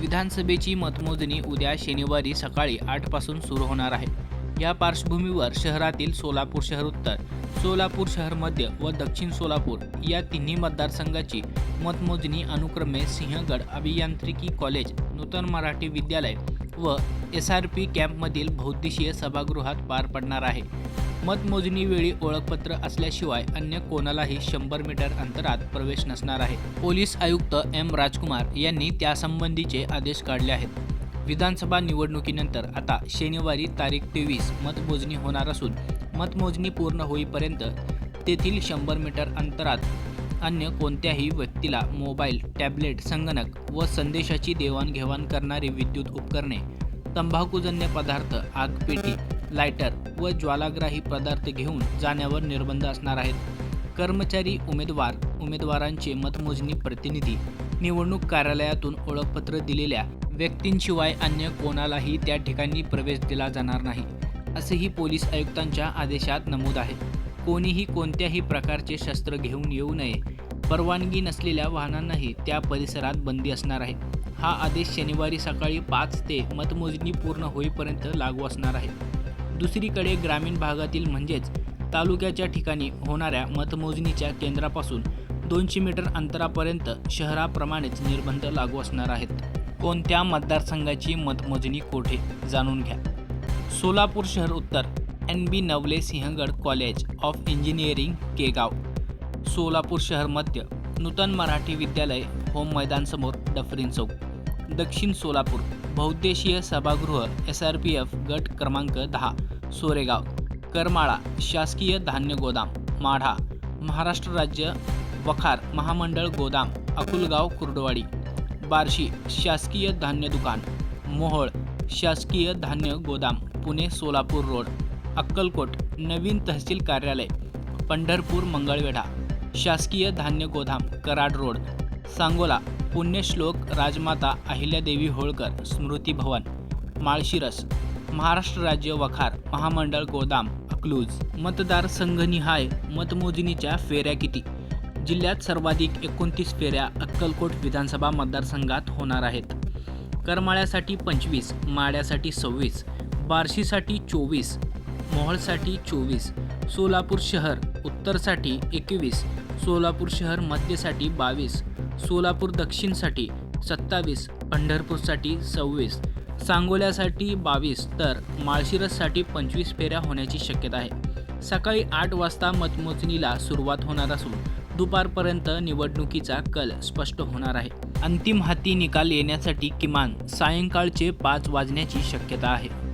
विधानसभेची मतमोजणी उद्या शनिवारी सकाळी आठपासून सुरू होणार आहे. या पार्श्वभूमीवर शहरातील सोलापूर शहर उत्तर सोलापूर शहर मध्य व दक्षिण सोलापूर या तिन्ही मतदारसंघाची मतमोजणी अनुक्रमे सिंहगड अभियांत्रिकी कॉलेज नूतन मराठी विद्यालय व एस आर पी कॅम्पमधील बहुद्देशीय सभागृहात पार पडणार आहे. मतमोजणीवेळी ओळखपत्र असल्याशिवाय अन्य कोणालाही शंभर मीटर अंतरात प्रवेश नसणार आहे. पोलीस आयुक्त एम राजकुमार यांनी त्यासंबंधीचे आदेश काढले आहेत. विधानसभा निवडणुकीनंतर आता शनिवारी तारीख तेवीस मतमोजणी होणार असून मतमोजणी पूर्ण होईपर्यंत तेथील शंभर मीटर अंतरात अन्य कोणत्याही व्यक्तीला मोबाईल टॅबलेट संगणक व संदेशाची देवाणघेवाण करणारी विद्युत उपकरणे तंबाखूजन्य पदार्थ आगपेटी लायटर व ज्वालाग्राही पदार्थ घेऊन जाण्यावर निर्बंध असणार आहेत. कर्मचारी उमेदवार उमेदवारांचे मतमोजणी प्रतिनिधी निवडणूक कार्यालयातून ओळखपत्र दिलेल्या व्यक्तींशिवाय अन्य कोणालाही त्या ठिकाणी प्रवेश दिला जाणार नाही असेही पोलीस आयुक्तांच्या आदेशात नमूद आहे. कोणीही कोणत्याही प्रकारचे शस्त्र घेऊन येऊ नये. परवानगी नसलेल्या वाहनांनाही त्या परिसरात बंदी असणार आहे. हा आदेश शनिवारी सकाळी पाच ते मतमोजणी पूर्ण होईपर्यंत लागू असणार आहे. दुसरीकडे ग्रामीण भागातील म्हणजेच तालुक्याच्या ठिकाणी होणाऱ्या मतमोजणीच्या केंद्रापासून दोनशे मीटर अंतरापर्यंत शहराप्रमाणेच निर्बंध लागू असणार आहेत. कोणत्या मतदारसंघाची मतमोजणी कोठे जाणून घ्या. सोलापूर शहर उत्तर N B Navale Sinhagad college of engineering Kegaon. Solapur शहर मध्य नूतन मराठी विद्यालय होम मैदानसमोर डफरीन चौक. दक्षिण सोलापूर बहुद्देशीय सभागृह एस आर पी एफ गट क्रमांक दहा सोरेगाव करमाळा शासकीय धान्य गोदाम माढा महाराष्ट्र राज्य वखार महामंडळ गोदाम अकुलगाव कुर्डवाडी बार्शी शासकीय धान्य दुकान मोहोळ शासकीय धान्य गोदाम पुणे सोलापूर रोड अक्कलकोट नवीन तहसील कार्यालय पंढरपूर मंगळवेढा शासकीय धान्य गोदाम कराड रोड सांगोला पुण्यश्लोक राजमाता अहिल्यादेवी होळकर स्मृती भवन माळशिरस महाराष्ट्र राज्य वखार महामंडळ गोदाम अकलूज मतदार संघनिहाय मतमोजणीच्या फेऱ्या किती? जिल्ह्यात सर्वाधिक एकोणतीस फेऱ्या अक्कलकोट विधानसभा मतदारसंघात होणार आहेत. करमाळ्यासाठी पंचवीस माळ्यासाठी सव्वीस बार्शीसाठी चोवीस मोहळसाठी चोवीस सोलापूर शहर उत्तरसाठी एकवीस सोलापूर शहर मध्यसाठी बावीस सोलापूर दक्षिणसाठी सत्तावीस पंढरपूरसाठी सव्वीस सांगोल्यासाठी बावीस तर माळशिरससाठी पंचवीस फेऱ्या होण्याची शक्यता आहे. सकाळी आठ वाजता मतमोजणीला सुरुवात होणार असून दुपारपर्यंत निवडणुकीचा कल स्पष्ट होणार आहे. अंतिम हाती निकाल येण्यासाठी किमान सायंकाळचे पाच वाजण्याची शक्यता आहे.